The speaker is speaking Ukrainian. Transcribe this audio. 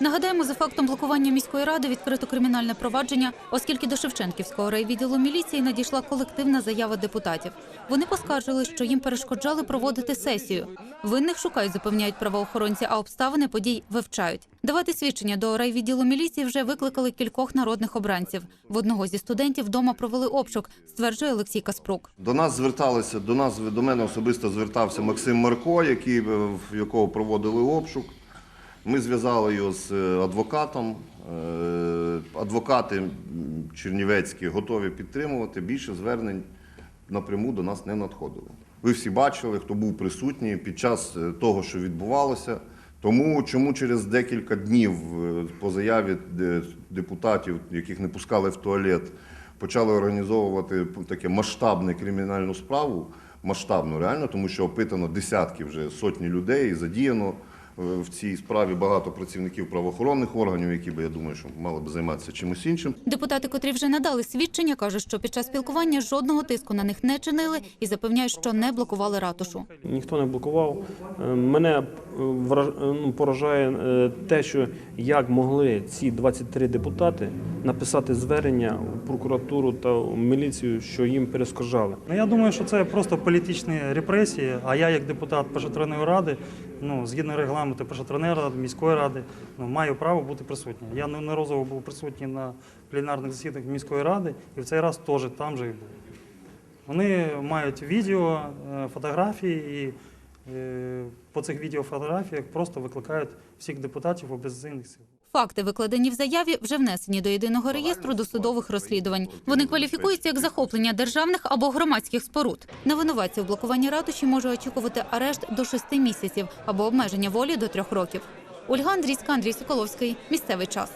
Нагадаємо, за фактом блокування міської ради відкрито кримінальне провадження, оскільки до Шевченківського райвідділу міліції надійшла колективна заява депутатів. Вони поскаржили, що їм перешкоджали проводити сесію. Винних шукають, запевняють правоохоронці, а обставини подій вивчають. Давати свідчення до райвідділу міліції вже викликали кількох народних обранців. В одного зі студентів вдома провели обшук, стверджує Олексій Каспрук. До нас зверталися, до нас до мене особисто звертався Максим Марко, який, е, в якого проводили обшук. Ми зв'язали його з е, адвокатом. Е, Адвокати чернівецькі готові підтримувати. Більше звернень напряму до нас не надходило. Ви всі бачили, хто був присутній під час е, того, що відбувалося. Тому чому через декілька днів по заяві депутатів, яких не пускали в туалет, почали організовувати таке масштабне кримінальну справу, масштабну реально, тому що опитано десятки вже сотні людей, задіяно в цій справі багато працівників правоохоронних органів, які би я думаю, що мали б займатися чимось іншим. Депутати, котрі вже надали свідчення, кажуть, що під час спілкування жодного тиску на них не чинили і запевняють, що не блокували ратушу. Ніхто не блокував. Е, Мене е, е, ну, поражає е, те, що як могли ці 23 депутати написати звернення в прокуратуру та в міліцію, що їм перешкоджали. Ну, я думаю, що це просто політичні репресії. А я, як депутат першотравної ради, ну згідно регламенту першотравної ради, міської ради, ну маю право бути присутнім. Я неодноразово був присутній на пленарних засіданнях міської ради, і в цей раз теж там же і був. Вони мають відео, е, фотографії, і е, по цих відеофотографіях просто викликають всіх депутатів опозиційних сил. Факти, викладені в заяві, вже внесені до єдиного реєстру досудових розслідувань. Вони кваліфікуються як захоплення державних або громадських споруд. На винуватців в блокуванні ратуші може очікувати арешт до шести місяців або обмеження волі до трьох років. Ольга Андрійська, Андрій Соколовський. Місцевий час.